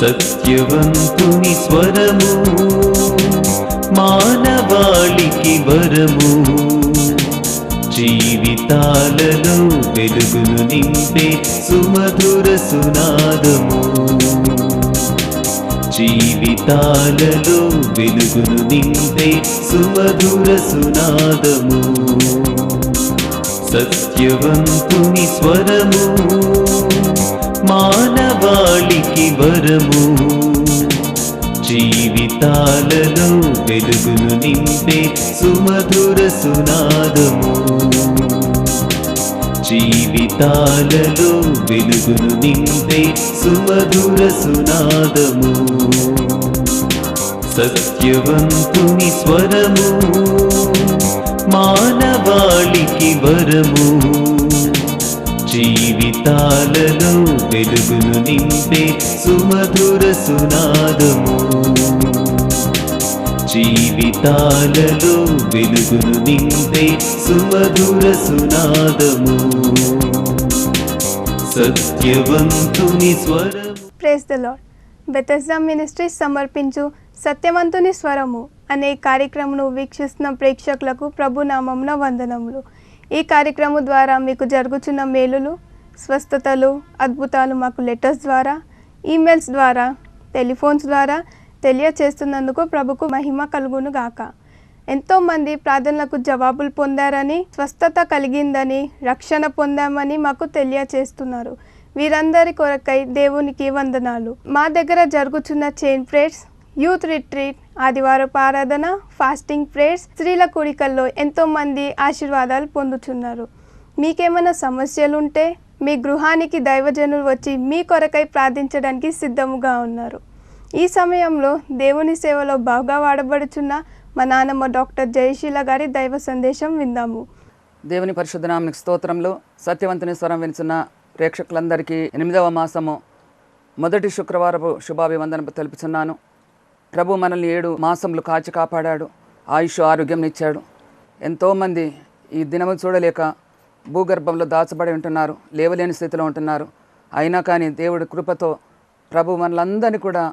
సత్యవంతుని స్వరము మానవాళికి వరము జీవితాలలో వెలుగును నింపే సుమధుర సునాదము। జీవితాలలో వెలుగును నింపే సుమధుర సునాదము। సత్యవంతుని స్వరము మానవాళికి వరము. జీవితాలలో వెలుగును నింపే సుమధుర సునాదము. జీవితాలలో వెలుగును నింపే సుమధుర సునాదము. సత్యవంతుని స్వరము మానవాళికి వరము. జీవి గీతాలలో వెలుగును నింపే సుమధుర సునాదము. జీవితాలలో వెలుగును నింపే సుమధుర సునాదము. సత్యవంతుని స్వరము. Praise the Lord Bethesda ministries సమర్పించు సత్యవంతుని స్వరము అనే కార్యక్రమను వీక్షిస్తున్న ప్రేక్షకులకు ప్రభునామంలో వందనములు. ఈ కార్యక్రమం ద్వారా మీకు జరుగుతున్న మేలులు స్వస్థతలు అద్భుతాలు మాకు లెటర్స్ ద్వారా ఈమెయిల్స్ ద్వారా టెలిఫోన్స్ ద్వారా తెలియచేస్తున్నందుకు ప్రభుకు మహిమ కలుగును గాక. ఎంతోమంది ప్రార్థనలకు జవాబులు పొందారని స్వస్థత కలిగిందని రక్షణ పొందామని మాకు తెలియచేస్తున్నారు. వీరందరి కొరకై దేవునికి వందనాలు. మా దగ్గర జరుగుతున్న చైన్ ప్రేయర్స్ యూత్ రిట్రీట్ ఆదివారపు ఆరాధన ఫాస్టింగ్ ప్రేయర్స్ స్త్రీల కూడికల్లో ఎంతోమంది ఆశీర్వాదాలు పొందుతున్నారు. మీకేమైనా సమస్యలు ఉంటే మీ గృహానికి దైవజనులు వచ్చి మీ కొరకై ప్రార్థించడానికి సిద్ధముగా ఉన్నారు. ఈ సమయంలో దేవుని సేవలో బాగా వాడబడుచున్న మా నాన్నమ్మ డాక్టర్ జయశీల గారి దైవ సందేశం విందాము. దేవుని పరిశుద్ధనామికి స్తోత్రంలో సత్యవంతుని స్వరం వినిచున్న ప్రేక్షకులందరికీ ఎనిమిదవ మాసము మొదటి శుక్రవారపు శుభాభివందన తెలుపుచున్నాను. ప్రభు మనల్ని ఏడు మాసములు కాచి కాపాడాడు. ఆయుష్ ఆరోగ్యం ఇచ్చాడు ఎంతోమంది ఈ దినము చూడలేక భూగర్భంలో దాచబడి ఉంటున్నారు లేవలేని స్థితిలో ఉంటున్నారు. అయినా కానీ దేవుడి కృపతో ప్రభు మనలందరినీ కూడా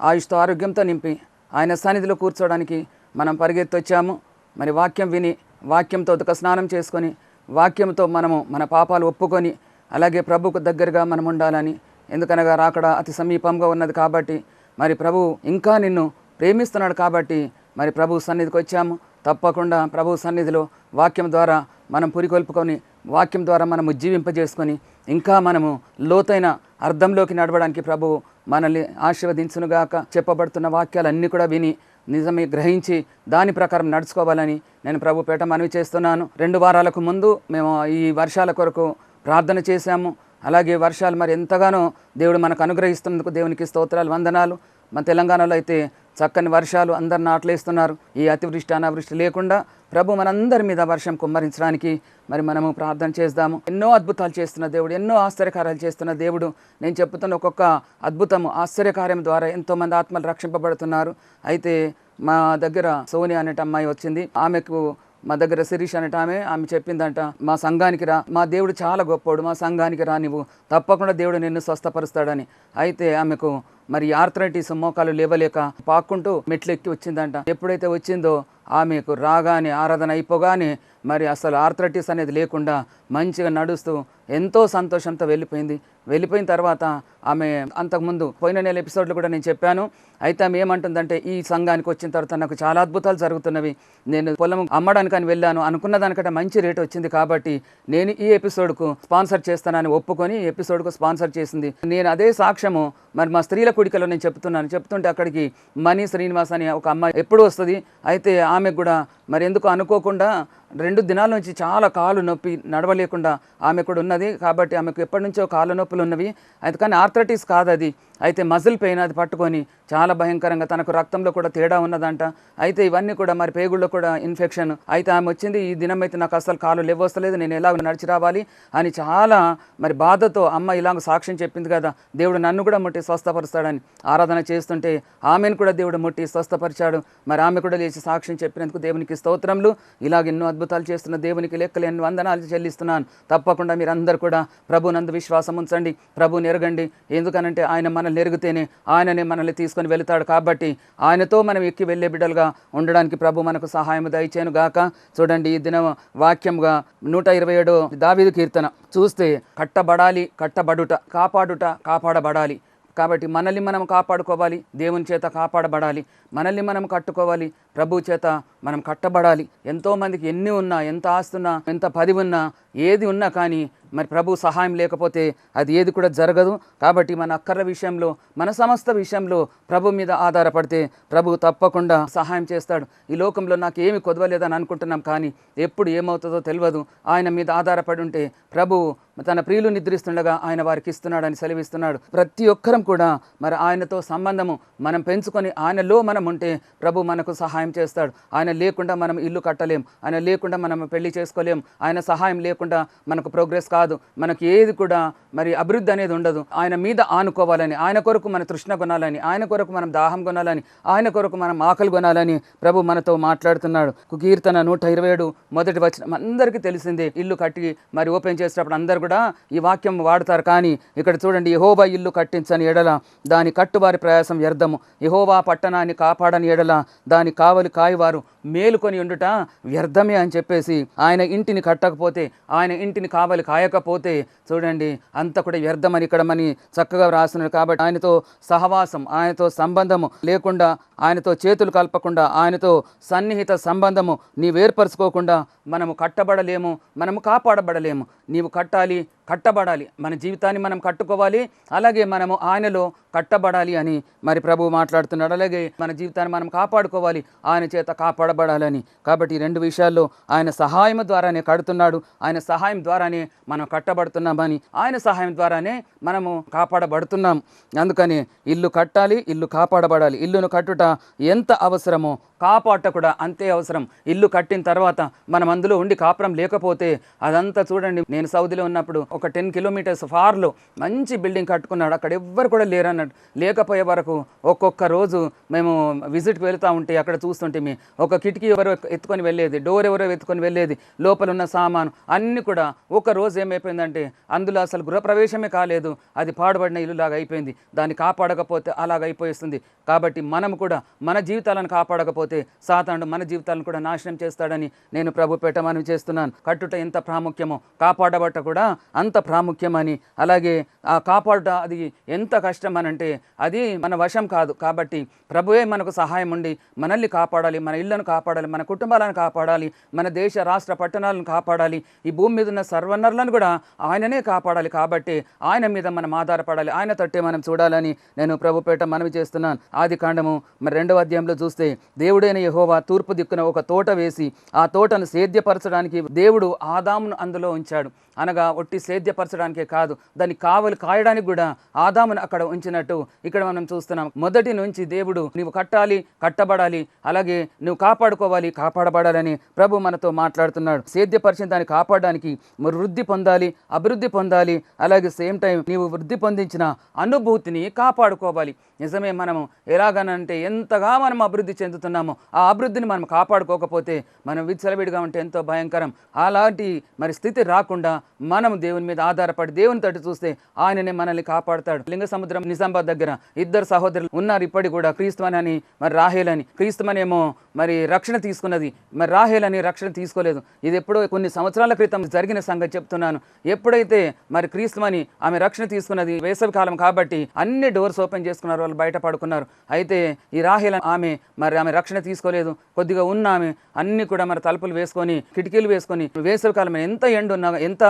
ఆయుష్తో ఆరోగ్యంతో నింపి ఆయన సన్నిధిలో కూర్చోవడానికి మనం పరిగెత్తొచ్చాము. మరి వాక్యం విని వాక్యంతో ఉదక స్నానం చేసుకొని వాక్యంతో మనము మన పాపాలు ఒప్పుకొని అలాగే ప్రభుకు దగ్గరగా మనం ఉండాలని. ఎందుకనగా రాకడ అతి సమీపంగా ఉన్నది కాబట్టి మరి ప్రభు ఇంకా నిన్ను ప్రేమిస్తున్నాడు కాబట్టి మరి ప్రభు సన్నిధికి వచ్చాము. తప్పకుండా ప్రభు సన్నిధిలో వాక్యం ద్వారా మనం పురికొల్పుకొని వాక్యం ద్వారా మనము జీవింపజేసుకొని ఇంకా మనము లోతైన అర్థంలోకి నడవడానికి ప్రభు మనల్ని ఆశీర్వదించునుగాక చెప్పబడుతున్న వాక్యాలన్నీ కూడా విని నిజమే గ్రహించి దాని ప్రకారం నడుచుకోవాలని నేను ప్రభు పేట మనవి చేస్తున్నాను. రెండు వారాలకు ముందు మేము ఈ వర్షాల కొరకు ప్రార్థన చేశాము. అలాగే వర్షాలు మరి ఎంతగానో దేవుడు మనకు అనుగ్రహిస్తున్నందుకు దేవునికి స్తోత్రాలు వందనాలు. మన తెలంగాణలో అయితే చక్కని వర్షాలు అందరు నాట్లేస్తున్నారు ఈ అతివృష్టి అనావృష్టి లేకుండా ప్రభు మనందరి మీద వర్షం కుమ్మరించడానికి మరి మనము ప్రార్థన చేద్దాము ఎన్నో అద్భుతాలు చేస్తున్న దేవుడు ఎన్నో ఆశ్చర్యకార్యాలు చేస్తున్న దేవుడు. నేను చెప్తున్న ఒక్కొక్క అద్భుతము ఆశ్చర్యకార్యం ద్వారా ఎంతోమంది ఆత్మలు రక్షింపబడుతున్నారు. అయితే మా దగ్గర సోని అనేట అమ్మాయి వచ్చింది. ఆమెకు మా దగ్గర శిరీష్ అనేట ఆమె ఆమె చెప్పిందంట మా సంఘానికి రా మా దేవుడు చాలా గొప్పోడు మా సంఘానికి రా నువ్వు తప్పకుండా దేవుడు నిన్ను స్వస్థపరుస్తాడని. అయితే ఆమెకు మరి ఆర్థరైటిస్ మోకాలు లేవలేక పాక్కుంటూ మెట్లు ఎక్కి వచ్చిందంట. ఎప్పుడైతే వచ్చిందో ఆమెకు రాగానే ఆరాధన అయిపోగానే మరి అసలు ఆర్థరైటిస్ అనేది లేకుండా మంచిగా నడుస్తూ ఎంతో సంతోషంతో వెళ్ళిపోయింది. వెళ్ళిపోయిన తర్వాత ఆమె అంతకుముందు పోయిన నెల ఎపిసోడ్లో కూడా నేను చెప్పాను. అయితే ఆమె ఏమంటుందంటే ఈ సంఘానికి వచ్చిన తర్వాత నాకు చాలా అద్భుతాలు జరుగుతున్నవి. నేను పొలం అమ్మడానికని వెళ్ళాను అనుకున్న దానికంటే మంచి రేట్ వచ్చింది కాబట్టి నేను ఈ ఎపిసోడ్కు స్పాన్సర్ చేస్తానని ఒప్పుకొని ఈ ఎపిసోడ్కు స్పాన్సర్ చేసింది. నేను అదే సాక్ష్యము మరి మా స్త్రీల కుడికలో నేను చెప్తున్నాను. చెప్తుంటే అక్కడికి మనీ శ్రీనివాస్ అని ఒక అమ్మాయి ఎప్పుడు వస్తుంది. అయితే ఆమె కూడా మరి ఎందుకు అనుకోకుండా రెండు దినాల నుంచి చాలా కాలు నొప్పి నడవలేకుండా ఆమె కూడా ఉన్నది. కాబట్టి ఆమెకు ఎప్పటి నుంచో కాళ్ళ నొప్పులు ఉన్నవి. అయితే కానీ ఆర్థరైటిస్ కాదు అది. అయితే మజిల్ పెయిన్ అది పట్టుకొని చాలా భయంకరంగా తనకు రక్తంలో కూడా తేడా ఉన్నదంట. అయితే ఇవన్నీ కూడా మరి పేగుల్లో కూడా ఇన్ఫెక్షన్. అయితే ఆమె వచ్చింది ఈ దినం అయితే నాకు అసలు కాలు లేవస్తలేదు నేను ఎలా నడిచి రావాలి అని చాలా మరి బాధతో అమ్మ ఇలాగ సాక్ష్యం చెప్పింది కదా దేవుడు నన్ను కూడా ముట్టి స్వస్థపరుస్తాడని ఆరాధన చేస్తుంటే ఆమెను కూడా దేవుడు ముట్టి స్వస్థపరిచాడు. మరి ఆమె కూడా లేచి సాక్ష్యం చెప్పినందుకు దేవునికి స్తోత్రములు. ఇలాగ ఎన్నో అద్భుతాలు చేస్తున్న దేవునికి లెక్కలు ఎన్నో వందనాలు చెల్లిస్తున్నాను. తప్పకుండా మీరందరూ కూడా ప్రభునందు విశ్వాసం ఉంచండి. ప్రభుని ఎరగండి. ఎందుకనంటే ఆయన మనల్ని ఎరిగితేనే ఆయననే మనల్ని తీసుకొని వెళుతాడు కాబట్టి ఆయనతో మనం ఎక్కి వెళ్ళే బిడ్డలుగా ఉండడానికి ప్రభు మనకు సహాయం దయచేను గాక. చూడండి ఈ దిన వాక్యంగా నూట ఇరవై ఏడు దావీదు కీర్తన. చూస్తే కట్టబడాలి కట్టబడుట కాపాడుట కాపాడబడాలి. కాబట్టి మనల్ని మనం కాపాడుకోవాలి దేవుని చేత కాపాడబడాలి మనల్ని మనం కట్టుకోవాలి ప్రభు చేత మనం కట్టబడాలి. ఎంతోమందికి ఎన్ని ఉన్నా ఎంత ఆస్తున్నా ఎంత పది ఉన్నా ఏది ఉన్నా కానీ మరి ప్రభు సహాయం లేకపోతే అది ఏది కూడా జరగదు. కాబట్టి మన అక్కర్ల విషయంలో మన సమస్త విషయంలో ప్రభు మీద ఆధారపడితే ప్రభు తప్పకుండా సహాయం చేస్తాడు. ఈ లోకంలో నాకు ఏమి కొదవలేదని అనుకుంటున్నాం కానీ ఎప్పుడు ఏమవుతుందో తెలియదు. ఆయన మీద ఆధారపడి ఉంటే ప్రభు తన ప్రియులు నిద్రిస్తుండగా ఆయన వారికి ఇస్తున్నాడని సెలవిస్తున్నాడు. ప్రతి ఒక్కరం కూడా మరి ఆయనతో సంబంధము మనం పెంచుకొని ఆయనలో మనం ఉంటే ప్రభు మనకు సహాయం చేస్తాడు. ఆయన లేకుండా మనం ఇల్లు కట్టలేం. ఆయన లేకుండా మనం పెళ్ళి చేసుకోలేం. ఆయన సహాయం లేకుండా మనకు ప్రోగ్రెస్ కాదు. మనకి ఏది కూడా మరి అభివృద్ధి అనేది ఉండదు. ఆయన మీద ఆనుకోవాలని ఆయన కొరకు మన తృష్ణ కొనాలని ఆయన కొరకు మనం దాహం కొనాలని ఆయన కొరకు మనం ఆకలి కొనాలని ప్రభు మనతో మాట్లాడుతున్నాడు. కీర్తన నూట ఇరవై ఏడు మొదటి వచ్చిన అందరికీ తెలిసిందే. ఇల్లు కట్టి మరి ఓపెన్ చేసేటప్పుడు అందరు కూడా ఈ వాక్యం వాడతారు. కానీ ఇక్కడ చూడండి యహోబా ఇల్లు కట్టించని ఎడల దాని కట్టువారి ప్రయాసం వ్యర్థము. యహోవా పట్టణాన్ని కాపాడని ఎడల దాని కావలి కాయవారు మేలుకొని ఉండుట వ్యర్థమే అని చెప్పేసి ఆయన ఇంటిని కట్టకపోతే ఆయన ఇంటిని కావాలి కాయకపోతే చూడండి అంత కూడా వ్యర్థమని ఇక్కడ మని చక్కగా రాస్తున్నారు కాబట్టి ఆయనతో సహవాసం ఆయనతో సంబంధము లేకుండా ఆయనతో చేతులు కలపకుండా ఆయనతో సన్నిహిత సంబంధము నీవేర్పరచుకోకుండా మనము కట్టబడలేము మనము కాపాడబడలేము. నీవు కట్టాలి కట్టబడాలి. మన జీవితాన్ని మనం కట్టుకోవాలి అలాగే మనము ఆయనలో కట్టబడాలి అని మరి ప్రభు మాట్లాడుతున్నాడు. అలాగే మన జీవితాన్ని మనం కాపాడుకోవాలి ఆయన చేత కాపాడబడాలని. కాబట్టి రెండు విషయాల్లో ఆయన సహాయం ద్వారానే కడుతున్నాడు. ఆయన సహాయం ద్వారానే మనం కట్టబడుతున్నామని ఆయన సహాయం ద్వారానే మనము కాపాడబడుతున్నాం. అందుకని ఇల్లు కట్టాలి ఇల్లు కాపాడబడాలి. ఇల్లును కట్టుట ఎంత అవసరమో కాపాట కూడా అంతే అవసరం. ఇల్లు కట్టిన తర్వాత మనం అందులో ఉండి కాపురం లేకపోతే అదంతా చూడండి నేను సౌదీలో ఉన్నప్పుడు ఒక టెన్ కిలోమీటర్స్ ఫార్లో మంచి బిల్డింగ్ కట్టుకున్నాడు. అక్కడ ఎవ్వరు కూడా లేరు అన్నట్టు లేకపోయే వరకు ఒక్కొక్క రోజు మేము విజిట్కి వెళ్తూ ఉంటే అక్కడ చూస్తుంటే మీ ఒక కిటికీ ఎవరో ఎత్తుకొని వెళ్ళేది డోర్ ఎవరో ఎత్తుకొని వెళ్ళేది లోపల ఉన్న సామాను అన్నీ కూడా ఒక రోజు ఏమైపోయిందంటే అందులో అసలు గృహప్రవేశమే కాలేదు. అది పాడుబడిన ఇల్లులాగా అయిపోయింది. దాన్ని కాపాడకపోతే అలాగైపోయిస్తుంది కాబట్టి మనం కూడా మన జీవితాలను కాపాడకపోతే సాతానుడు మన జీవితాలను కూడా నాశనం చేస్తాడని నేను ప్రభు పెట్టమని చేస్తున్నాను. కట్టుట ఎంత ప్రాముఖ్యమో కాపాడబట్ట కూడా అంత ప్రాముఖ్యమని. అలాగే ఆ కాపాడుట అది ఎంత కష్టం అని అంటే అది మన వశం కాదు. కాబట్టి ప్రభువే మనకు సహాయం ఉండి మనల్ని కాపాడాలి మన ఇళ్ళను కాపాడాలి మన కుటుంబాలను కాపాడాలి మన దేశ రాష్ట్ర పట్టణాలను కాపాడాలి ఈ భూమి మీద ఉన్న సర్వనరులను కూడా ఆయననే కాపాడాలి. కాబట్టి ఆయన మీద మనం ఆధారపడాలి ఆయన తట్టే మనం చూడాలని నేను ప్రభుపేట మనవి చేస్తున్నాను. ఆది కాండము మరి రెండవ అధ్యాయంలో చూస్తే దేవుడైన యహోవా తూర్పు దిక్కున ఒక తోట వేసి ఆ తోటను సేద్యపరచడానికి దేవుడు ఆదామును అందులో ఉంచాడు. అనగా ఒట్టి సేద్యపరచడానికే కాదు దాన్ని కావలు కాయడానికి కూడా ఆదామును అక్కడ ఉంచినట్టు ఇక్కడ మనం చూస్తున్నాం. మొదటి నుంచి దేవుడు నువ్వు కట్టాలి కట్టబడాలి అలాగే నువ్వు కాపాడుకోవాలి కాపాడబడాలని ప్రభు మనతో మాట్లాడుతున్నాడు. సేద్యపరిచిన దాన్ని కాపాడడానికి మరి వృద్ధి పొందాలి అభివృద్ధి పొందాలి అలాగే సేమ్ టైం నీవు వృద్ధి పొందించిన అనుభూతిని కాపాడుకోవాలి. నిజమే మనము ఎలాగనంటే ఎంతగా మనం అభివృద్ధి చెందుతున్నామో ఆ అభివృద్ధిని మనం కాపాడుకోకపోతే మనం విచ్చలవిడిగా ఉంటే ఎంతో భయంకరం. అలాంటి మరి స్థితి రాకుండా మనం దేవుని మీద ఆధారపడి దేవుని తట్టు చూస్తే ఆయననే మనల్ని కాపాడతాడు. లింగ సముద్రం నిజామాబాద్ దగ్గర ఇద్దరు సహోదరులు ఉన్నారు. ఇప్పటి కూడా క్రీస్తుమని అని మరి రాహేలని క్రీస్తుమనేమో మరి రక్షణ తీసుకున్నది. మరి రాహేలని రక్షణ తీసుకోలేదు. ఇది ఎప్పుడో కొన్ని సంవత్సరాల క్రితం జరిగిన సంగతి చెప్తున్నాను. ఎప్పుడైతే మరి క్రీస్తుమని ఆమె రక్షణ తీసుకున్నది వేసవి కాలం కాబట్టి అన్ని డోర్స్ ఓపెన్ చేసుకున్నారు. వాళ్ళు బయట పడుకున్నారు. అయితే ఈ రాహేల ఆమె మరి ఆమె రక్షణ తీసుకోలేదు. కొద్దిగా ఉన్న ఆమె అన్ని కూడా మరి తలుపులు వేసుకొని కిటికీలు వేసుకొని వేసవి కాలం ఎంత ఎండ ఉన్నా ఎంత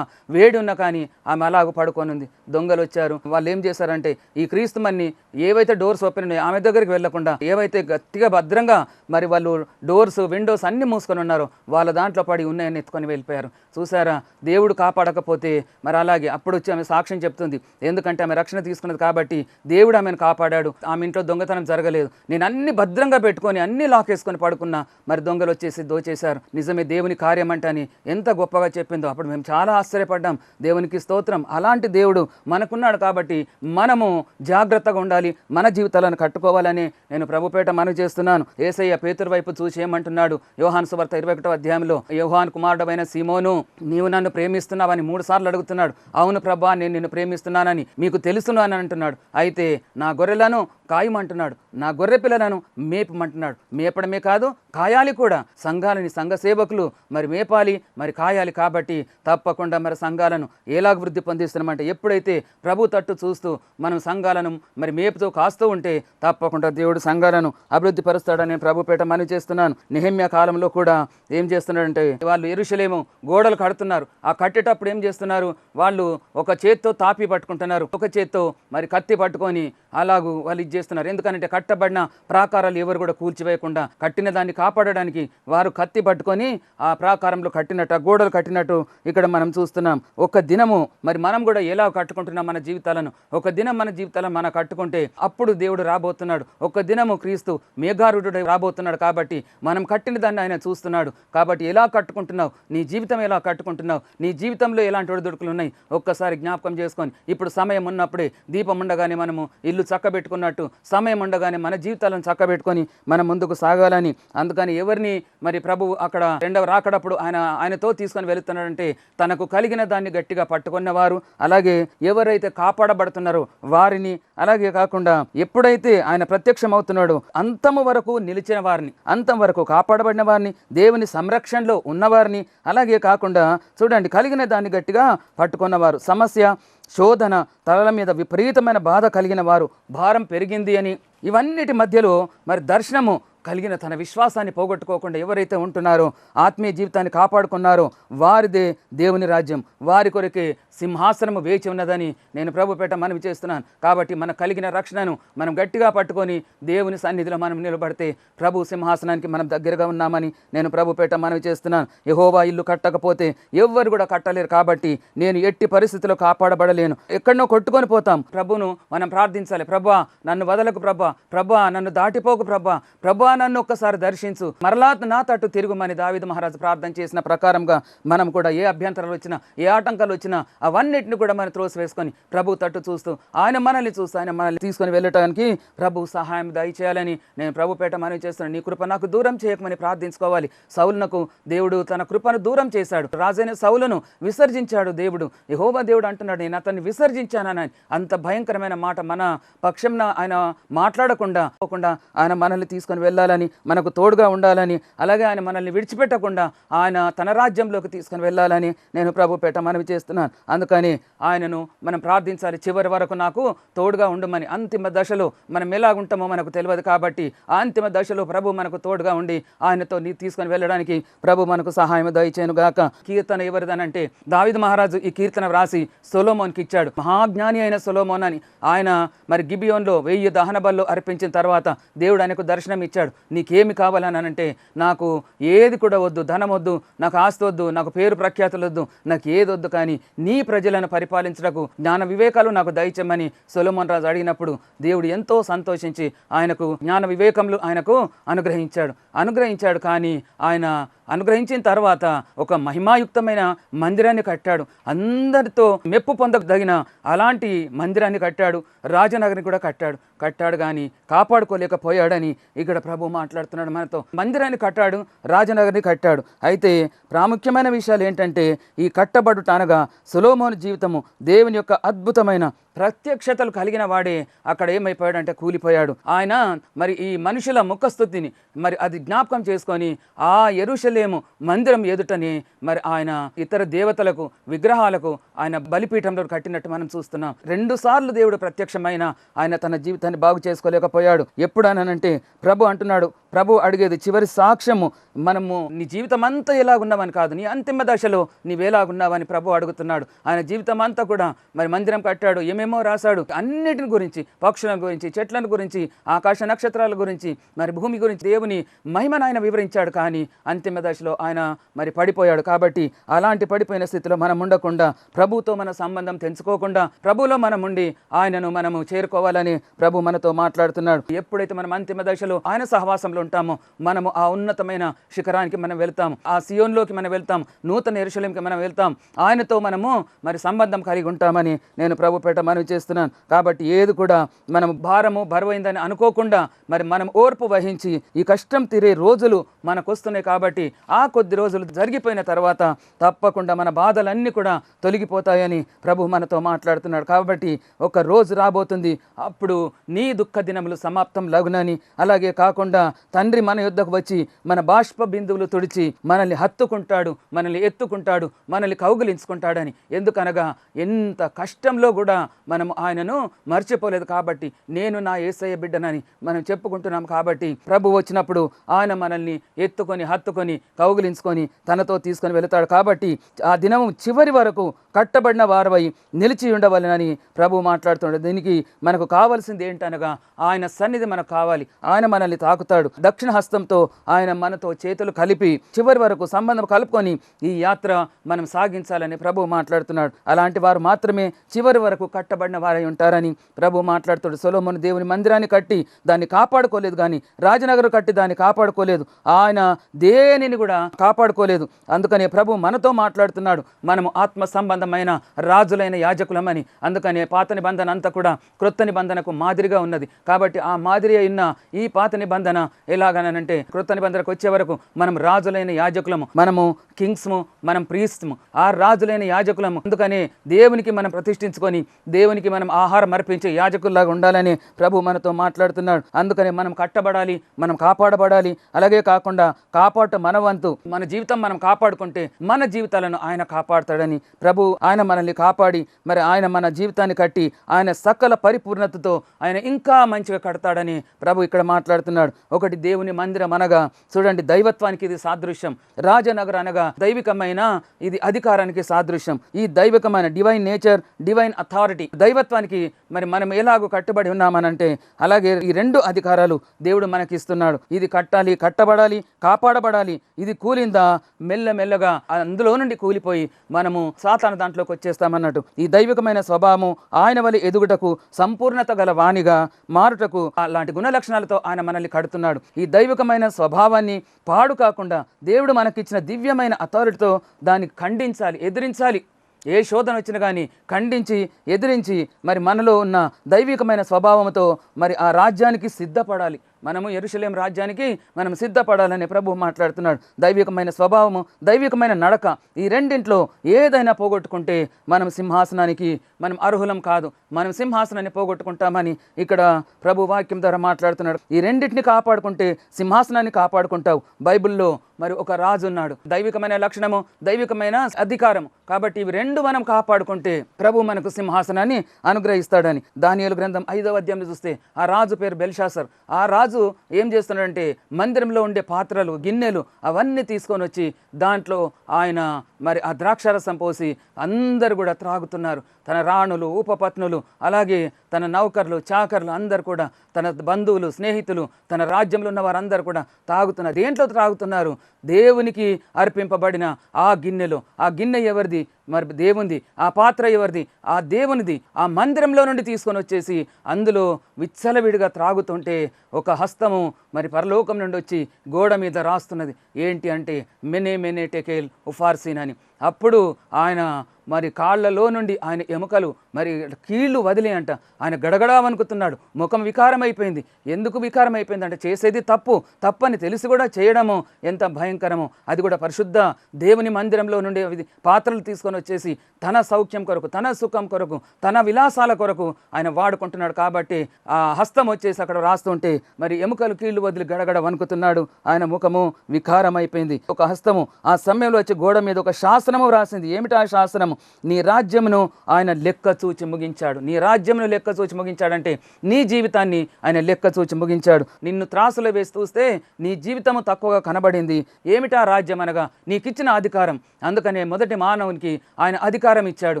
వేడి ఉన్నా కానీ ఆమె అలాగ పడుకొని ఉంది. దొంగలు వచ్చారు. వాళ్ళు ఏం చేశారంటే ఈ క్రీస్తుమన్ని ఏవైతే డోర్స్ ఓపెన్ ఉన్నాయో ఆమె దగ్గరికి వెళ్ళకుండా ఏవైతే గట్టిగా భద్రంగా మరి వాళ్ళు డోర్స్ విండోస్ అన్ని మూసుకొని ఉన్నారో వాళ్ళ దాంట్లో పడి ఉన్నాయని ఎత్తుకొని వెళ్ళిపోయారు. చూసారా దేవుడు కాపాడకపోతే మరి అలాగే అప్పుడు వచ్చి ఆమె సాక్ష్యం చెప్తుంది. ఎందుకంటే ఆమె రక్షణ తీసుకున్నది కాబట్టి దేవుడు ఆమెను కాపాడాడు. ఆమె ఇంట్లో దొంగతనం జరగలేదు. నేను అన్ని భద్రంగా పెట్టుకొని అన్ని లాక్ వేసుకొని పడుకున్నా మరి దొంగలు వచ్చేసి దోచేశారు. నిజమే దేవుని కార్యం అంటే అని ఎంత గొప్పగా చెప్పిందో అప్పుడు మేము చాలా ఆశ్చర్యపడ్డాం. దేవునికి స్తోత్రం. అలాంటి దేవుడు మనకున్నాడు కాబట్టి మనము జాగ్రత్తగా ఉండాలి. మన జీవితాలను కట్టుకోవాలని నేను ప్రభుపేట మనవి చేస్తున్నాను. ఏసయ్య పేతురు వైపు చూసి ఏమంటున్నాడు? యోహాన్ సువార్త ఇరవై ఒకటో అధ్యాయంలో యోహాన్ కుమారుడమైన సీమోను నీవు నన్ను ప్రేమిస్తున్నావని మూడు సార్లు అడుగుతున్నాడు. అవును ప్రభా నేను నిన్ను ప్రేమిస్తున్నానని మీకు తెలుసును అని అంటున్నాడు. అయితే నా గొర్రెలను కాయమంటున్నాడు. నా గొర్రె పిల్లలను మేపమంటున్నాడు. మేపడమే కాదు కాయాలి కూడా. సంఘాలని సంఘ సేవకులు మరి మేపాలి మరి కాయాలి కాబట్టి తప్పకుండా మరి సంఘాలను ఎలాగ వృద్ధి పొందిస్తున్నామంటే ఎప్పుడైతే ప్రభు తట్టు చూస్తూ మనం సంఘాలను మరి మేపుతూ కాస్తూ ఉంటే తప్పకుండా దేవుడు సంఘాలను అభివృద్ధి పరుస్తాడని ప్రభుపేట మనవి చేస్తున్నాను. నిహమ్య కాలంలో కూడా ఏం చేస్తున్నాడంటే వాళ్ళు ఎరుషలేము గోడలు కడుతున్నారు. ఆ కట్టేటప్పుడు ఏం చేస్తున్నారు? వాళ్ళు ఒక చేత్తో తాపి పట్టుకుంటున్నారు. ఒక చేత్తో మరి కత్తి పట్టుకొని అలాగూ వాళ్ళు చేస్తున్నారు. ఎందుకంటే కట్టబడిన ప్రాకారాలు ఎవరు కూడా కూల్చివేయకుండా కట్టిన దాన్ని కాపాడడానికి వారు కత్తి పట్టుకొని ఆ ప్రాకారంలో కట్టినట్టు ఆ గోడలు కట్టినట్టు ఇక్కడ మనం చూస్తున్నాం. ఒక దినము మరి మనం కూడా ఎలా కట్టుకుంటున్నాం మన జీవితాలను? ఒక దినం మన జీవితాలను మనం కట్టుకుంటే అప్పుడు దేవుడు రాబోతున్నాడు. ఒక దినము క్రీస్తు మేఘారుడు రాబోతున్నాడు కాబట్టి మనం కట్టిన దాన్ని ఆయన చూస్తున్నాడు. కాబట్టి ఎలా కట్టుకుంటున్నావు? నీ జీవితం ఎలా కట్టుకుంటున్నావు? నీ జీవితంలో ఎలాంటి ఒడిదుడుకులు ఉన్నాయి? ఒక్కసారి జ్ఞాపకం చేసుకొని ఇప్పుడు సమయం ఉన్నప్పుడే దీపం ఉండగానే మనము ఇల్లు చక్కబెట్టుకున్నట్టు సమయం ఉండగానే మన జీవితాలను చక్కబెట్టుకొని మనం ముందుకు సాగాలని. అందుకని ఎవరిని మరి ప్రభువు అక్కడ రెండవ రాకడప్పుడు ఆయన ఆయనతో తీసుకొని వెళుతున్నాడంటే తనకు కలిగిన దాన్ని గట్టిగా పట్టుకున్నవారు అలాగే ఎవరైతే కాపాడబడుతున్నారో వారిని అలాగే కాకుండా ఎప్పుడైతే ఆయన ప్రత్యక్షమవుతున్నాడో అంతము వరకు నిలిచిన వారిని అంతం వరకు కాపాడబడిన వారిని దేవుని సంరక్షణలో ఉన్నవారిని అలాగే కాకుండా చూడండి కలిగిన దాన్ని గట్టిగా పట్టుకున్నవారు. సమస్య శోధన తలల మీద విపరీతమైన బాధ కలిగిన వారు భారం పెరిగింది అని ఇవన్నిటి మధ్యలో మరి దర్శనము కలిగిన తన విశ్వాసాన్ని పోగొట్టుకోకుండా ఎవరైతే ఉంటున్నారో ఆత్మీయ జీవితాన్ని కాపాడుకున్నారో వారిదే దేవుని రాజ్యం. వారి కొరకే సింహాసనము వేచి ఉన్నదని నేను ప్రభుపేట మనవి చేస్తున్నాను. కాబట్టి మన కలిగిన రక్షణను మనం గట్టిగా పట్టుకొని దేవుని సన్నిధిలో మనం నిలబడితే ప్రభు సింహాసనానికి మనం దగ్గరగా ఉన్నామని నేను ప్రభుపేట మనవి చేస్తున్నాను. యహోవా ఇల్లు కట్టకపోతే ఎవ్వరు కూడా కట్టలేరు. కాబట్టి నేను ఎట్టి పరిస్థితిలో కాపాడబడలేను. ఎక్కడనో కొట్టుకొని పోతాం. ప్రభును మనం ప్రార్థించాలి. ప్రభా నన్ను వదలకు ప్రభా. ప్రభా నన్ను దాటిపోకు ప్రభా. ప్రభా నన్ను ఒక్కసారి దర్శించు. మరలా నా తట్టు తిరుగుమని దావిద మహారాజు ప్రార్థన చేసిన ప్రకారంగా మనం కూడా ఏ అభ్యంతరాలు వచ్చినా ఏ ఆటంకాలు వచ్చినా అవన్నిటిని కూడా మనం త్రోసివేసుకొని ప్రభు తట్టు చూస్తూ ఆయన మనల్ని చూస్తూ ఆయన మనల్ని తీసుకొని వెళ్ళటానికి ప్రభు సహాయం దయచేయాలని నేను ప్రభుపేట మనవి చేస్తున్నాను నీ కృప నాకు దూరం చేయకమని ప్రార్థించుకోవాలి. సౌలునకు దేవుడు తన కృపను దూరం చేశాడు. రాజైన సౌలును విసర్జించాడు దేవుడు. యహోవా దేవుడు అంటున్నాడు నేను అతన్ని విసర్జించానని. అంత భయంకరమైన మాట మన పక్షంన ఆయన మాట్లాడకుండా పోకుండా ఆయన మనల్ని తీసుకొని వెళ్ళాలని మనకు తోడుగా ఉండాలని అలాగే ఆయన మనల్ని విడిచిపెట్టకుండా ఆయన తన రాజ్యంలోకి తీసుకొని వెళ్ళాలని నేను ప్రభుపేట మనవి చేస్తున్నాను. అందుకని ఆయనను మనం ప్రార్థించాలి. చివరి వరకు నాకు తోడుగా ఉండమని. అంతిమ దశలో మనం ఎలాగుంటామో మనకు తెలియదు కాబట్టి ఆ అంతిమ దశలో ప్రభు మనకు తోడుగా ఉండి ఆయనతో నీ తీసుకొని వెళ్ళడానికి ప్రభు మనకు సహాయం దయచేను గాక. కీర్తన ఎవరిదనంటే దావిద మహారాజు ఈ కీర్తన వ్రాసి సొలోమోన్కి ఇచ్చాడు. మహాజ్ఞాని అయిన సొలోమోన్ అని ఆయన మరి గిబియోన్లో వెయ్యి దహన బల్లో అర్పించిన తర్వాత దేవుడు ఆయనకు దర్శనం ఇచ్చాడు. నీకేమి కావాలని అంటే నాకు ఏది కూడా వద్దు ధనం వద్దు నాకు ఆస్తి వద్దు నాకు పేరు ప్రఖ్యాతులు వద్దు నాకు ఏది వద్దు కానీ నీ ప్రజలను పరిపాలించటకు జ్ఞాన వివేకాలు నాకు దయచమని సొలమోన్ రాజు అడిగినప్పుడు దేవుడు ఎంతో సంతోషించి ఆయనకు జ్ఞాన వివేకములు ఆయనకు అనుగ్రహించాడు. అనుగ్రహించాడు కానీ ఆయన అనుగ్రహించిన తర్వాత ఒక మహిమాయుక్తమైన మందిరాన్ని కట్టాడు. అందరితో మెప్పు పొందదగిన అలాంటి మందిరాన్ని కట్టాడు. రాజనగరిని కూడా కట్టాడు. కట్టాడు కానీ కాపాడుకోలేకపోయాడని ఇక్కడ ప్రభు మాట్లాడుతున్నాడు మనతో. మందిరాన్ని కట్టాడు రాజనగరిని కట్టాడు. అయితే ప్రాముఖ్యమైన విషయాలు ఏంటంటే ఈ కట్టబడుట అనగా సులోమోని జీవితము దేవుని యొక్క అద్భుతమైన ప్రత్యక్షతలు కలిగిన వాడే అక్కడ ఏమైపోయాడంటే కూలిపోయాడు. ఆయన మరి ఈ మనుషుల ముఖస్థుతిని మరి అది జ్ఞాపకం చేసుకొని ఆ ఎరుషలేము మందిరం ఎదుటని మరి ఆయన ఇతర దేవతలకు విగ్రహాలకు ఆయన బలిపీఠంలో కట్టినట్టు మనం చూస్తున్నాం. రెండు సార్లు దేవుడు ప్రత్యక్షమైన ఆయన తన జీవితాన్ని బాగు చేసుకోలేకపోయాడు. ఎప్పుడు అనంటే ప్రభు అంటున్నాడు ప్రభు అడిగేది చివరి సాక్ష్యము మనము నీ జీవితం అంతా ఎలా కాదు నీ అంతిమ దశలో నీవేలాగున్నావని ప్రభు అడుగుతున్నాడు. ఆయన జీవితం అంతా కూడా మరి మందిరం కట్టాడు ఏమేమో రాశాడు అన్నిటిని గురించి పక్షుల గురించి చెట్లను గురించి ఆకాశ నక్షత్రాల గురించి మరి భూమి గురించి దేవుని మహిమను ఆయన వివరించాడు. కానీ అంతిమ దశలో ఆయన మరి పడిపోయాడు. కాబట్టి అలాంటి పడిపోయిన స్థితిలో మనం ఉండకుండా ప్రభుతో మన సంబంధం తెంచుకోకుండా ప్రభులో మనం ఉండి ఆయనను మనము చేరుకోవాలని ప్రభు మనతో మాట్లాడుతున్నాడు. ఎప్పుడైతే మనం అంతిమ దశలో ఆయన సహవాసంలో ఉంటాము. మనము ఆ ఉన్నతమైన శిఖరానికి మనం వెళ్తాం ఆ సియోన్లోకి మనం వెళ్తాం నూతన ఎరుశలంకి మనం వెళ్తాం ఆయనతో మనము మరి సంబంధం కలిగి ఉంటామని నేను ప్రభుపేట మనవి చేస్తున్నాను. కాబట్టి ఏది కూడా మనం భారము బరువైందని అనుకోకుండా మరి మనం ఓర్పు వహించి ఈ కష్టం తీరే రోజులు మనకు వస్తున్నాయి కాబట్టి ఆ కొద్ది రోజులు జరిగిపోయిన తర్వాత తప్పకుండా మన బాధలన్నీ కూడా తొలగిపోతాయని ప్రభు మనతో మాట్లాడుతున్నాడు. కాబట్టి ఒక రోజు రాబోతుంది. అప్పుడు నీ దుఃఖ దినములు సమాప్తం లగునని. అలాగే కాకుండా తండ్రి మన యుద్ధకు వచ్చి మన బాష్ప బిందువులు తుడిచి మనల్ని హత్తుకుంటాడు మనల్ని ఎత్తుకుంటాడు మనల్ని కౌగులించుకుంటాడని. ఎందుకనగా ఎంత కష్టంలో కూడా మనం ఆయనను మర్చిపోలేదు కాబట్టి నేను నా ఏసయ్య బిడ్డనని మనం చెప్పుకుంటున్నాం కాబట్టి ప్రభు వచ్చినప్పుడు ఆయన మనల్ని ఎత్తుకొని హత్తుకొని కౌగులించుకొని తనతో తీసుకొని వెళతాడు కాబట్టి ఆ దినం చివరి వరకు కట్టబడిన వారవై నిలిచి ఉండవలనని ప్రభు మాట్లాడుతున్నాడు. దీనికి మనకు కావలసింది ఏంటనగా ఆయన సన్నిధి మనకు కావాలి. ఆయన మనల్ని తాకుతాడు. దక్షిణ హస్తంతో ఆయన మనతో చేతులు కలిపి చివరి వరకు సంబంధం కలుపుకొని ఈ యాత్ర మనం సాగించాలని ప్రభు మాట్లాడుతున్నాడు. అలాంటి వారు మాత్రమే చివరి వరకు కట్టబడిన వారై ఉంటారని ప్రభు మాట్లాడుతాడు సొలోమోను దేవుని మందిరాన్ని కట్టి దాన్ని కాపాడుకోలేదు కానీ రాజనగర్ కట్టి దాన్ని కాపాడుకోలేదు. ఆయన దేనిని కూడా కాపాడుకోలేదు. అందుకనే ప్రభు మనతో మాట్లాడుతున్నాడు. మనము ఆత్మ సంబంధమైన రాజులైన యాజకులమని. అందుకనే పాత నిబంధన అంతా కూడా క్రొత్త నిబంధనకు మాదిరిగా ఉన్నది. కాబట్టి ఆ మాదిరి అయిన ఈ పాత నిబంధన ఎలాగనంటే కృత నిబంధనకు వచ్చే వరకు మనం రాజులైన యాజకులము. మనము కింగ్స్ము మనం ప్రీస్ట్ము ఆ రాజులైన యాజకులము. అందుకని దేవునికి మనం ప్రతిష్ఠించుకొని దేవునికి మనం ఆహారం అర్పించే యాజకుల్లాగా ఉండాలని ప్రభు మనతో మాట్లాడుతున్నాడు. అందుకని మనం కట్టబడాలి మనం కాపాడబడాలి. అలాగే కాకుండా కాపాడు మన వంతు మన జీవితం మనం కాపాడుకుంటే మన జీవితాలను ఆయన కాపాడతాడని ప్రభు ఆయన మనల్ని కాపాడి మరి ఆయన మన జీవితాన్ని కట్టి ఆయన సకల పరిపూర్ణతతో ఆయన ఇంకా మంచిగా కడతాడని ప్రభు ఇక్కడ మాట్లాడుతున్నాడు. ఒకటి దేవుని మందిరం అనగా చూడండి దైవత్వానికి ఇది సాదృశ్యం. రాజనగర్ అనగా దైవికమైన ఇది అధికారానికి సాదృశ్యం. ఈ దైవికమైన డివైన్ నేచర్ డివైన్ అథారిటీ దైవత్వానికి మరి మనం ఎలాగో కట్టుబడి ఉన్నామనంటే అలాగే ఈ రెండు అధికారాలు దేవుడు మనకి ఇస్తున్నాడు ఇది కట్టాలి కట్టబడాలి కాపాడబడాలి ఇది కూలిందా మెల్లమెల్లగా అందులో నుండి కూలిపోయి మనము సాతాన దాంట్లోకి వచ్చేస్తామన్నట్టు. ఈ దైవికమైన స్వభావము ఆయన వలి ఎదుగుటకు సంపూర్ణత గల వాణిగా మారుటకు అలాంటి గుణ లక్షణాలతో ఆయన మనల్ని కడుతున్నాడు. ఈ దైవికమైన స్వభావాన్ని పాడు కాకుండా దేవుడు మనకిచ్చిన దివ్యమైన అథారిటీతో దాన్ని ఖండించాలి ఎదిరించాలి. ఏ శోధన వచ్చినా కానీ ఖండించి ఎదిరించి మరి మనలో ఉన్న దైవికమైన స్వభావంతో మరి ఆ రాజ్యానికి సిద్ధపడాలి. మనము ఎరుశలేం రాజ్యానికి మనం సిద్ధపడాలని ప్రభు మాట్లాడుతున్నాడు. దైవికమైన స్వభావము దైవికమైన నడక ఈ రెండింట్లో ఏదైనా పోగొట్టుకుంటే మనం సింహాసనానికి మనం అర్హులం కాదు. మనం సింహాసనాన్ని పోగొట్టుకుంటామని ఇక్కడ ప్రభు వాక్యం ద్వారా మాట్లాడుతున్నాడు. ఈ రెండింటిని కాపాడుకుంటే సింహాసనాన్ని కాపాడుకుంటావు. బైబిల్లో మరి ఒక రాజు ఉన్నాడు. దైవికమైన లక్షణము దైవికమైన అధికారం కాబట్టి ఇవి రెండు మనం కాపాడుకుంటే ప్రభు మనకు సింహాసనాన్ని అనుగ్రహిస్తాడని. దానియలు గ్రంథం ఐదవ అధ్యాయంలో చూస్తే ఆ రాజు పేరు బెల్షాసర్. ఆ రాజు ఏం చేస్తున్నాడంటే మందిరంలో ఉండే పాత్రలు గిన్నెలు అవన్నీ తీసుకొని వచ్చి దాంట్లో ఆయన మరి ఆ ద్రాక్షారసం పోసి అందరు కూడా త్రాగుతున్నారు. తన రాణులు ఉపపత్నులు అలాగే తన నౌకర్లు చాకర్లు అందరు కూడా తన బంధువులు స్నేహితులు తన రాజ్యంలో ఉన్న వారందరూ కూడా తాగుతున్నారు. దేంట్లో త్రాగుతున్నారు? దేవునికి అర్పింపబడిన ఆ గిన్నెలో. ఆ గిన్నె ఎవరిది? మరి దేవునిది. ఆ పాత్ర ఎవరిది? ఆ దేవునిది. ఆ మందిరంలో నుండి తీసుకొని వచ్చేసి అందులో విచ్చలవిడిగా త్రాగుతుంటే ఒక హస్తము మరి పరలోకం నుండి వచ్చి గోడ మీద రాస్తున్నది. ఏంటి అంటే మెనే మెనే టెకేల్ ఉఫార్సీన్ అని అప్పుడు ఆయన మరి కాళ్ళలో నుండి ఆయన ఎముకలు మరి కీళ్ళు వదిలి అంట ఆయన గడగడా వణుకుతున్నాడు. ముఖం వికారమైపోయింది. ఎందుకు వికారమైపోయింది అంటే చేసేది తప్పు. తప్పని తెలిసి కూడా చేయడము ఎంత భయంకరమో. అది కూడా పరిశుద్ధ దేవుని మందిరంలో నుండి పాత్రలు తీసుకొని వచ్చేసి తన సౌఖ్యం కొరకు తన సుఖం కొరకు తన విలాసాల కొరకు ఆయన వాడుకుంటున్నాడు కాబట్టి ఆ హస్తం వచ్చేసి అక్కడ రాస్తుంటే మరి ఎముకలు కీళ్ళు వదిలి గడగడ వణుకుతున్నాడు. ఆయన ముఖము వికారమైపోయింది. ఒక హస్తము ఆ సమయంలో వచ్చి గోడ మీద ఒక శాసనము రాసింది. ఏమిటి ఆ చూస్తాము నీ రాజ్యమును ఆయన లెక్క చూచి ముగించాడు. నీ రాజ్యమును లెక్క చూచి ముగించాడంటే నీ జీవితాన్ని ఆయన లెక్క చూచి ముగించాడు. నిన్ను త్రాసులో వేసి చూస్తే నీ జీవితము తక్కువగా కనబడింది. ఏమిటా రాజ్యం అనగా నీకిచ్చిన అధికారం. అందుకనే మొదటి మానవునికి ఆయన అధికారం ఇచ్చాడు.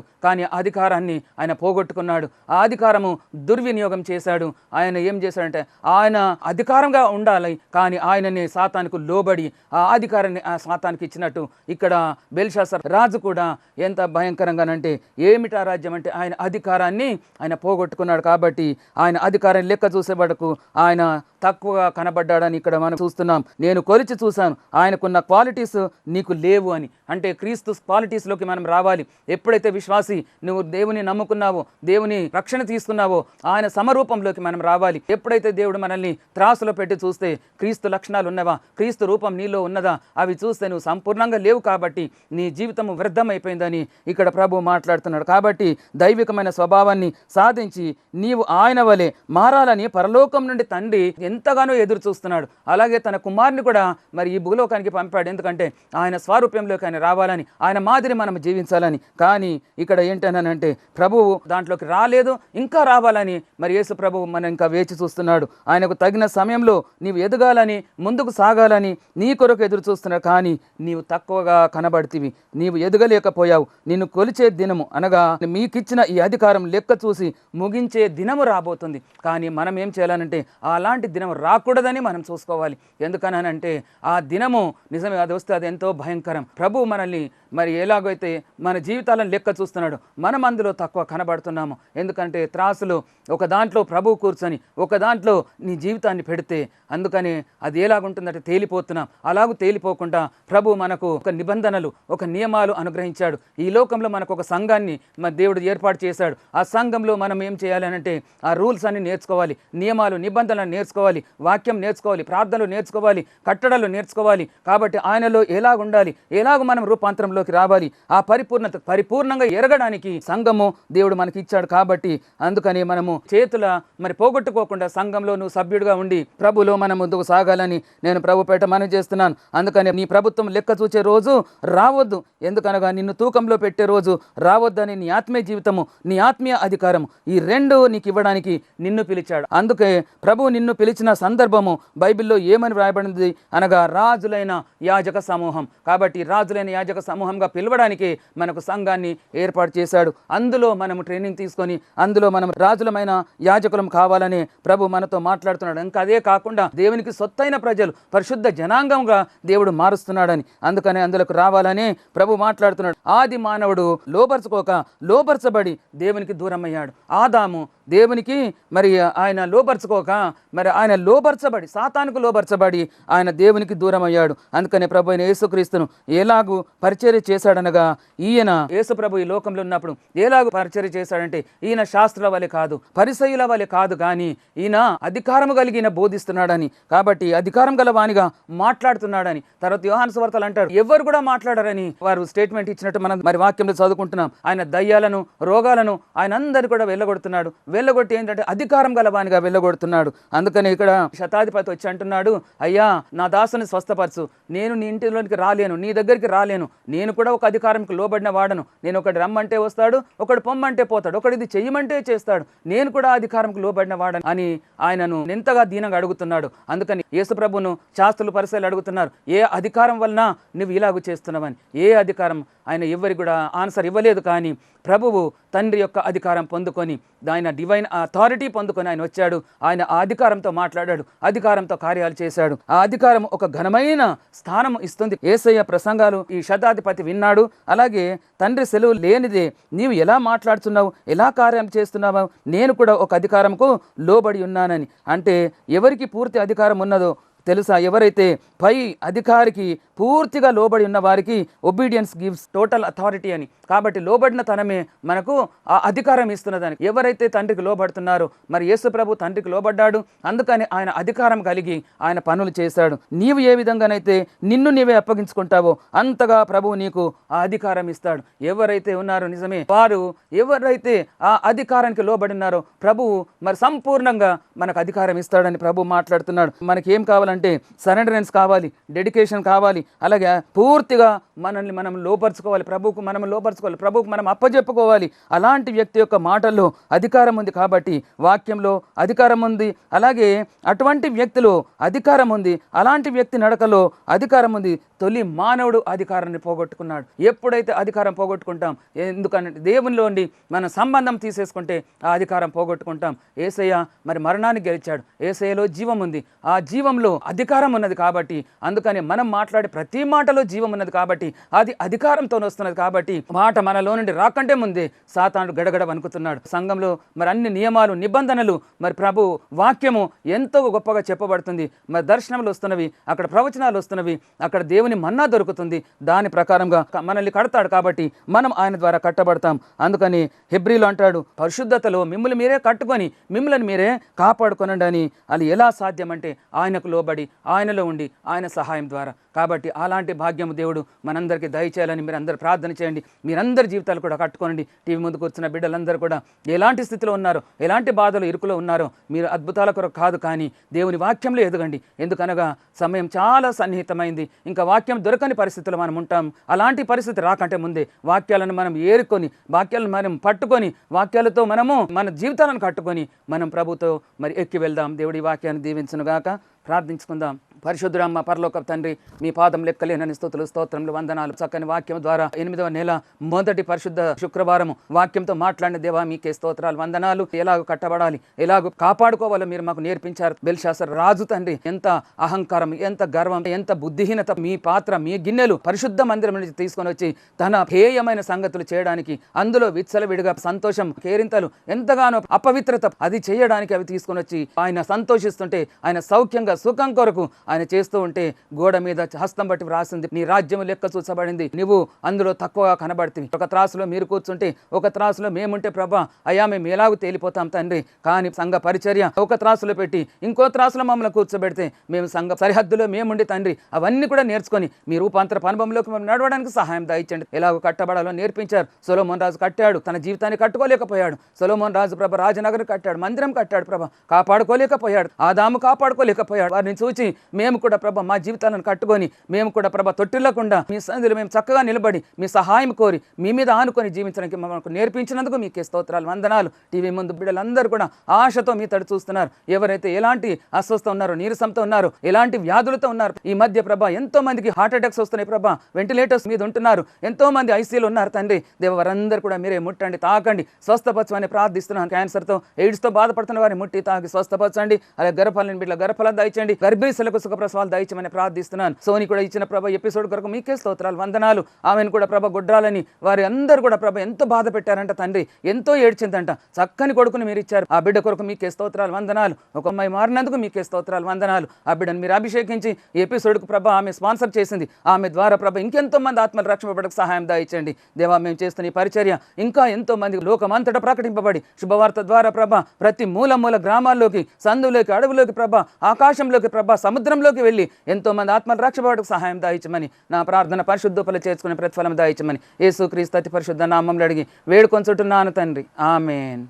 కానీ అధికారాన్ని ఆయన పోగొట్టుకున్నాడు. ఆ అధికారము దుర్వినియోగం చేశాడు. ఆయన ఏం చేశాడంటే ఆయన అధికారంగా ఉండాలి. కానీ ఆయనని సాతానికి లోబడి ఆ అధికారాన్ని ఆ సాతానికి ఇచ్చినట్టు ఇక్కడ బెల్షాసర్ రాజు కూడా ఎంత భయంకరంగానంటే ఏమిటా రాజ్యం అంటే ఆయన అధికారాన్ని ఆయన పోగొట్టుకున్నాడు కాబట్టి ఆయన అధికారాన్ని లెక్క చూసేవాడుకు ఆయన తక్కువగా కనబడ్డాడని ఇక్కడ మనం చూస్తున్నాం. నేను కొలిచి చూశాను. ఆయనకున్న క్వాలిటీస్ నీకు లేవు అని. అంటే క్రీస్తు క్వాలిటీస్లోకి మనం రావాలి. ఎప్పుడైతే విశ్వాసి నువ్వు దేవుని నమ్ముకున్నావో దేవుని రక్షణ తీసుకున్నావో ఆయన సమరూపంలోకి మనం రావాలి. ఎప్పుడైతే దేవుడు మనల్ని త్రాసులో పెట్టి చూస్తే క్రీస్తు లక్షణాలు ఉన్నవా? క్రీస్తు రూపం నీలో ఉన్నదా? అవి చూస్తే నువ్వు సంపూర్ణంగా లేవు కాబట్టి నీ జీవితం వ్యర్థమైపోయిందని ఇక్కడ ప్రభు మాట్లాడుతున్నాడు. కాబట్టి దైవికమైన స్వభావాన్ని సాధించి నీవు ఆయన వలె మారాలని పరలోకం నుండి తండ్రి ఎంతగానో ఎదురు చూస్తున్నాడు. అలాగే తన కుమారుని కూడా మరి ఈ భూలోకానికి పంపాడు. ఎందుకంటే ఆయన స్వారూప్యంలోకి ఆయన రావాలని ఆయన మాదిరి మనం జీవించాలని. కానీ ఇక్కడ ఏంటనంటే ప్రభువు దాంట్లోకి రాలేదు ఇంకా రావాలని మరి యేసు ప్రభువు మనం ఇంకా వేచి చూస్తున్నాడు. ఆయనకు తగిన సమయంలో నీవు ఎదగాలని ముందుకు సాగాలని నీ కొరకు ఎదురు చూస్తున్నావు కానీ నీవు తక్కువగా కనబడితివి. నీవు ఎదగలేకపోయావు. నిన్ను కొలిచే దినము అనగా మీకిచ్చిన ఈ అధికారం లెక్క చూసి ముగించే దినము రాబోతుంది. కానీ మనం ఏం చేయాలనంటే అలాంటి దినం రాకూడదని మనం చూసుకోవాలి. ఎందుకనంటే ఆ దినము నిజమే అది వస్తే అది ఎంతో భయంకరం. ప్రభు మనల్ని మరి ఎలాగైతే మన జీవితాలను లెక్క చూస్తున్నాడు మనం అందులో తక్కువ కనబడుతున్నాము. ఎందుకంటే త్రాసులు ఒక దాంట్లో ప్రభు కూర్చొని ఒక దాంట్లో నీ జీవితాన్ని పెడితే అందుకని అది ఎలాగుంటుందంటే తేలిపోతున్నాం. అలాగూ తేలిపోకుండా ప్రభు మనకు ఒక నిబంధనలు ఒక నియమాలు అనుగ్రహించాడు. ఈ లోకంలో మనకు ఒక సంఘాన్ని మన దేవుడు ఏర్పాటు చేశాడు. ఆ సంఘంలో మనం ఏం చేయాలి అంటే ఆ రూల్స్ అన్ని నేర్చుకోవాలి నియమాలు నిబంధనలు నేర్చుకోవాలి. వాక్యం నేర్చుకోవాలి ప్రార్థనలు నేర్చుకోవాలి కట్టడలు నేర్చుకోవాలి. కాబట్టి ఆయనలో ఎలాగ ఉండాలి ఎలాగ మనం రూపాంతరంలోకి రావాలి ఆ పరిపూర్ణత పరిపూర్ణంగా ఎరగడానికి సంఘము దేవుడు మనకి ఇచ్చాడు కాబట్టి అందుకని మనము చేతుల మరి పోగొట్టుకోకుండా సంఘంలో నువ్వు సభ్యుడిగా ఉండి ప్రభులో మనం ముందుకు సాగాలని నేను ప్రభుపేట మనం చేస్తున్నాను. అందుకని నీ ప్రభుత్వం లెక్క చూచే రోజు రావద్దు. ఎందుకనగా నిన్ను తూకంలో పెట్టే రోజు రావద్దని నీ ఆత్మీయ జీవితము నీ ఆత్మీయ అధికారము ఈ రెండు నీకు ఇవ్వడానికి నిన్ను పిలిచాడు. అందుకే ప్రభు నిన్ను పిలిచి పిలిచిన సందర్భము బైబిల్లో ఏమని వ్రాయబడింది? అనగా రాజులైన యాజక సమూహం. కాబట్టి రాజులైన యాజక సమూహంగా పిలవడానికి మనకు సంఘాన్ని ఏర్పాటు చేశాడు. అందులో మనము ట్రైనింగ్ తీసుకొని అందులో మనం రాజులమైన యాజకులం కావాలని ప్రభు మనతో మాట్లాడుతున్నాడు. ఇంకా అదే కాకుండా దేవునికి సొత్తైన ప్రజలు పరిశుద్ధ జనాంగంగా దేవుడు మారుస్తున్నాడని. అందుకని అందులోకి రావాలని ప్రభు మాట్లాడుతున్నాడు. ఆది మానవుడు లోపరచుకోక లోపరచబడి దేవునికి దూరం అయ్యాడు ఆదాము దేవునికి మరి ఆయన లోపరుచుకోక మరి ఆయన లోపరచబడి సాతానుకు లోపరచబడి ఆయన దేవునికి దూరం అయ్యాడు అందుకనే ప్రభు అయిన యేసుక్రీస్తును ఎలాగూ పరిచర్య చేశాడనగా ఈయన యేసుప్రభు ఈ లోకంలో ఉన్నప్పుడు ఎలాగూ పరిచర్య చేశాడంటే ఈయన శాస్త్రుల వలె కాదు పరిసయుల వలె కాదు కానీ ఈయన అధికారము కలిగిన బోధిస్తున్నాడని. కాబట్టి అధికారం గల వానిగా మాట్లాడుతున్నాడని. తర్వాత యోహాన్ సువార్తలు అంటారు ఎవరు కూడా మాట్లాడరని వారు స్టేట్మెంట్ ఇచ్చినట్టు మనం మరి వాక్యంలో చదువుకుంటున్నాం. ఆయన దయ్యాలను రోగాలను ఆయన అందరు కూడా వెళ్ళగొడుతున్నాడు. వెళ్ళగొట్టి ఏంటంటే అధికారం గల వానిగా వెళ్ళగొడుతున్నాడు. అందుకని ఇక్కడ శతాధిపతి వచ్చి అంటున్నాడు అయ్యా నా దాసుని స్వస్థపరచు. నేను నీ ఇంటిలోనికి రాలేను నీ దగ్గరికి రాలేను. నేను కూడా ఒక అధికారంకి లోబడిన వాడను. నేను ఒకటి రమ్మంటే వస్తాడు ఒకడు పొమ్మంటే పోతాడు ఒకడు ఇది చెయ్యమంటే చేస్తాడు. నేను కూడా అధికారంకి లోబడిన వాడను అని ఆయనను ఎంతగా దీనంగా అడుగుతున్నాడు. అందుకని యేసుప్రభును శాస్త్రులు పరిశీలి అడుగుతున్నారు ఏ అధికారం వలన నువ్వు ఇలాగ చేస్తున్నావని? ఏ అధికారం? ఆయన ఎవరికి కూడా ఆన్సర్ ఇవ్వలేదు. కానీ ప్రభువు తండ్రి యొక్క అధికారం పొందుకొని ఆయన డివైన్ అథారిటీ పొందుకొని ఆయన వచ్చాడు. ఆయన ఆ అధికారంతో మాట్లాడాడు. అధికారంతో కార్యాలు చేశాడు. ఆ అధికారం ఒక ఘనమైన స్థానం ఇస్తుంది. ఏసయ్య ప్రసంగాలు ఈ శతాధిపతి విన్నాడు. అలాగే తండ్రి సెలవు లేనిదే నీవు ఎలా మాట్లాడుతున్నావు? ఎలా కార్యం చేస్తున్నావు? నేను కూడా ఒక అధికారంకు లోబడి ఉన్నానని. అంటే ఎవరికి పూర్తి అధికారం ఉన్నదో తెలుసా? ఎవరైతే పై అధికారికి పూర్తిగా లోబడి ఉన్న వారికి ఒబీడియన్స్ గివ్స్ టోటల్ అథారిటీ అని. కాబట్టి లోబడిన తనమే మనకు ఆ అధికారం ఇస్తున్నదని ఎవరైతే తండ్రికి లోబడుతున్నారో మరి యేసు ప్రభు తండ్రికి లోబడ్డాడు. అందుకని ఆయన అధికారం కలిగి ఆయన పనులు చేశాడు. నీవు ఏ విధంగానైతే నిన్ను నీవే అప్పగించుకుంటావో అంతగా ప్రభువు నీకు ఆ అధికారం ఇస్తాడు. ఎవరైతే ఉన్నారో నిజమే వారు ఎవరైతే ఆ అధికారానికి లోబడినారో ప్రభువు మరి సంపూర్ణంగా మనకు అధికారం ఇస్తాడని ప్రభు మాట్లాడుతున్నాడు. మనకి ఏం కావాలంటే సరెండరెన్స్ కావాలి డెడికేషన్ కావాలి అలాగే పూర్తిగా మనల్ని మనం లోపరుచుకోవాలి ప్రభువుకు మనం లోపరుచుకోవాలి ప్రభువుకు మనం అప్పజెప్పుకోవాలి. అలాంటి వ్యక్తి యొక్క మాటల్లో అధికారం ఉంది కాబట్టి వాక్యంలో అధికారం ఉంది అలాగే అటువంటి వ్యక్తిలో అధికారం ఉంది అలాంటి వ్యక్తి నడకలో అధికారం ఉంది. తొలి మానవుడు అధికారాన్ని పోగొట్టుకున్నాడు. ఎప్పుడైతే అధికారం పోగొట్టుకుంటాం ఎందుకంటే దేవునిలోండి మన సంబంధం తీసేసుకుంటే ఆ అధికారం పోగొట్టుకుంటాం. ఏసయ్య మరి మరణాన్ని గెలిచాడు. ఏసయ్యలో జీవం ఉంది. ఆ జీవంలో అధికారం ఉన్నది కాబట్టి అందుకని మనం మాట్లాడే ప్రతి మాటలో జీవం ఉన్నది కాబట్టి అది అధికారంతో వస్తున్నది కాబట్టి మాట మనలో నుండి రాకంటే ముందే సాతానుడు గడగడ వణుకుతున్నాడు. సంఘంలో మరి అన్ని నియమాలు నిబంధనలు మరి ప్రభు వాక్యము ఎంతో గొప్పగా చెప్పబడుతుంది. మరి దర్శనములు వస్తున్నవి అక్కడ ప్రవచనాలు వస్తున్నవి అక్కడ దేవుని మన్నా దొరుకుతుంది. దాని ప్రకారంగా మనల్ని కడతాడు కాబట్టి మనం ఆయన ద్వారా కట్టబడతాం. అందుకని హెబ్రిలు అంటాడు పరిశుద్ధతలో మిమ్మల్ని మీరే కట్టుకొని మిమ్మల్ని మీరే కాపాడుకొనండి అని. అది ఎలా సాధ్యమంటే ఆయనకు లోబడి ఆయనలో ఉండి ఆయన సహాయం ద్వారా. కాబట్టి అలాంటి భాగ్యము దేవుడు మనందరికీ దయచేయాలని మీరు అందరు ప్రార్థన చేయండి. మీరందరి జీవితాలు కూడా కట్టుకోనండి. టీవీ ముందు కూర్చున్న బిడ్డలందరూ కూడా ఎలాంటి స్థితిలో ఉన్నారో ఎలాంటి బాధలు ఇరుకులో ఉన్నారో మీరు అద్భుతాల కొరకు కాదు కానీ దేవుని వాక్యంలో ఎదగండి. ఎందుకనగా సమయం చాలా సన్నిహితమైంది. ఇంకా వాక్యం దొరకని పరిస్థితులు మనం ఉంటాం. అలాంటి పరిస్థితి రాకంటే ముందే వాక్యాలను మనం ఏరుకొని వాక్యాలను మనం పట్టుకొని వాక్యాలతో మనము మన జీవితాలను కట్టుకొని మనం ప్రభుతో మరి ఎక్కి వెళ్దాం. దేవుడి వాక్యాన్ని దీవించునుగాక. ప్రార్థించుకుందాం పరిశుద్ధురమ్మ పరలోక తండ్రి మీ పాదం లెక్కలేనని స్థుతులు స్తోత్రములు వందనాలు. చక్కని వాక్యం ద్వారా ఎనిమిదవ నెల మొదటి పరిశుద్ధ శుక్రవారం వాక్యంతో మాట్లాడిన దేవా మీకే స్తోత్రాలు వందనాలు. ఎలాగో కట్టబడాలి ఎలాగో కాపాడుకోవాలో మీరు మాకు నేర్పించారు. బెల్షాసర్ రాజు తండ్రి ఎంత అహంకారం ఎంత గర్వం ఎంత బుద్ధిహీనత మీ పాత్ర మీ గిన్నెలు పరిశుద్ధ మందిరం నుంచి తీసుకొని వచ్చి తన హేయమైన సంగతులు చేయడానికి అందులో విచ్చలవిడిగా సంతోషం కేరింతలు ఎంతగానో అపవిత్రత అది చేయడానికి అవి తీసుకొని వచ్చి ఆయన సంతోషిస్తుంటే ఆయన సౌఖ్యంగా సుఖం కొరకు ఆయన చేస్తూ ఉంటే గోడ మీద హస్తం బట్టి వ్రాసింది. నీ రాజ్యం లెక్క చూసబడింది నువ్వు అందులో తక్కువగా కనబడుతుంది ఒక త్రాసులో మీరు కూర్చుంటే ఒక త్రాసులో మేముంటే ప్రభా అయ్యా మేము ఎలాగూ తేలిపోతాం తండ్రి. కానీ సంఘ పరిచర్య ఒక త్రాసులో పెట్టి ఇంకో త్రాసులో మమ్మల్ని కూర్చోబెడితే మేము సంఘ సరిహద్దులో మేముండి తండ్రి. అవన్నీ కూడా నేర్చుకొని మీ రూపాంతర అనుభవంలోకి మేము నడవడానికి సహాయం దాయించండి. ఎలాగో కట్టబడాలో నేర్పించారు. సొలోమోన్ రాజు కట్టాడు. తన జీవితాన్ని కట్టుకోలేకపోయాడు. సొలోమోన్ రాజు ప్రభ రాజనగర్ కట్టాడు. మందిరం కట్టాడు ప్రభ. కాపాడుకోలేకపోయాడు. ఆదాము కాపాడుకోలేకపోయాడు. వారిని చూచి మేము కూడా ప్రభ మా జీవితాలను కట్టుకొని మేము కూడా ప్రభ తొట్టిల్లకుండా మీ సన్నిధిలో మేము చక్కగా నిలబడి మీ సహాయం కోరి మీ మీద ఆనుకొని జీవించడానికి మమ్మల్ని నేర్పించినందుకు మీకే స్తోత్రాలు వందనాలు. టీవీ ముందు బిడ్డలందరూ కూడా ఆశతో మీ తడి చూస్తున్నారు. ఎవరైతే ఎలాంటి అస్వస్థ ఉన్నారో నీరసంతో ఉన్నారో ఎలాంటి వ్యాధులతో ఉన్నారు ఈ మధ్య ప్రభ ఎంతో మందికి హార్ట్ అటాక్స్ వస్తున్నాయి ప్రభ. వెంటిలేటర్స్ మీద ఉంటున్నారు. ఎంతో మంది ఐసీలు ఉన్నారు తండ్రి. దేవరందరూ కూడా మీరే ముట్టండి తాకండి స్వస్థపరచమని ప్రార్థిస్తున్నాను క్యాన్సర్తో ఎయిడ్స్తో బాధపడుతున్న వారిని ముట్టి తాకి స్వస్థపరచండి. అలాగే గర్భాలని బిడ్డ గర్భాలను దయచండి. గర్భిణీశులకు సుఖప్రసవాలు దయచమని ప్రార్థిస్తున్నాను. సోని కూడా ఇచ్చిన ప్రభ ఎపిసోడ్ కొరకు మీకే స్తోత్రాలు వందనాలు. ఆమెను కూడా ప్రభ గుడ్రాలని వారి అందరూ కూడా ప్రభ ఎంతో బాధ పెట్టారంట తండ్రి. ఎంతో ఏడ్చిందంట. చక్కని కొడుకుని మీరు ఇచ్చారు. ఆ బిడ్డ కొరకు మీకే స్తోత్రాలు వందనాలు. ఒక అమ్మాయి మారినందుకు మీకే స్తోత్రాలు వందనాలు. ఆ బిడ్డను మీరు అభిషేకించి ఈ ఎపిసోడ్కు ప్రభ ఆమె స్పాన్సర్ చేసింది. ఆమె ద్వారా ప్రభ ఇంకెంతో మంది ఆత్మలు రక్షింపబడకు సహాయం దాయించండి దేవా మేము చేస్తున్న ఈ పరిచర్య ఇంకా ఎంతో మంది లోకమంతటా ప్రకటింపబడి శుభవార్త ద్వారా ప్రభ ప్రతి మూల మూల గ్రామాల్లోకి సందులోకి అడవిలోకి ప్రభ ఆకాశంలోకి ప్రభ సముద్రం సముద్రంలోకి వెళ్ళి ఎంతో మంది ఆత్మలు రక్షింపబడకు సహాయం దాయించమని నా ప్రార్థన పరిశుద్ధపలు చేర్చుకునే ప్రతిఫలం దాయించమని యేసుక్రీస్తు అతి పరిశుద్ధ నామంలో అడిగి వేడుకొంచుంటున్నాను తండ్రి. ఆమెన్.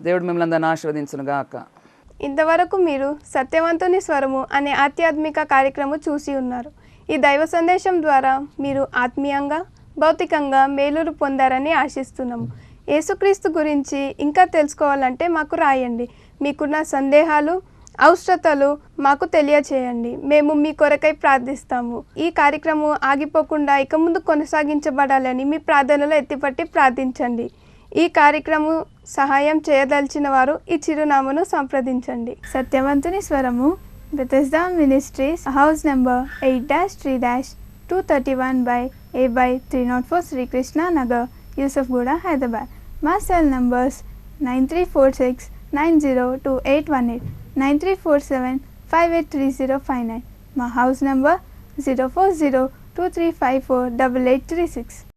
దేవుడు మిమ్మల్ని అందరిని ఆశీర్వదించునుగాక ఇంతవరకు మీరు సత్యవంతుని స్వరము అనే ఆధ్యాత్మిక కార్యక్రమం చూసి ఉన్నారు. ఈ దైవ సందేశం ద్వారా మీరు ఆత్మీయంగా భౌతికంగా మేలులు పొందారని ఆశిస్తున్నాము యేసుక్రీస్తు గురించి ఇంకా తెలుసుకోవాలంటే మాకు రాయండి. మీకున్న సందేహాలు అవసరతలు మాకు తెలియచేయండి. మేము మీ కొరకై ప్రార్థిస్తాము. ఈ కార్యక్రమం ఆగిపోకుండా ఇక ముందు కొనసాగించబడాలని మీ ప్రార్థనలో ఎత్తిపట్టి ప్రార్థించండి. ఈ కార్యక్రమం సహాయం చేయదలిచిన వారు ఈ చిరునామాను సంప్రదించండి. సత్యవంతుని స్వరము Bethesda ministries house number eight dash three dash two thirty one by A by three not four Srikrishna Nagar Yousufguda Hyderabad మా cell numbers nine three four six nine zero two eight one eight 9347 My house number 040 2354 8836.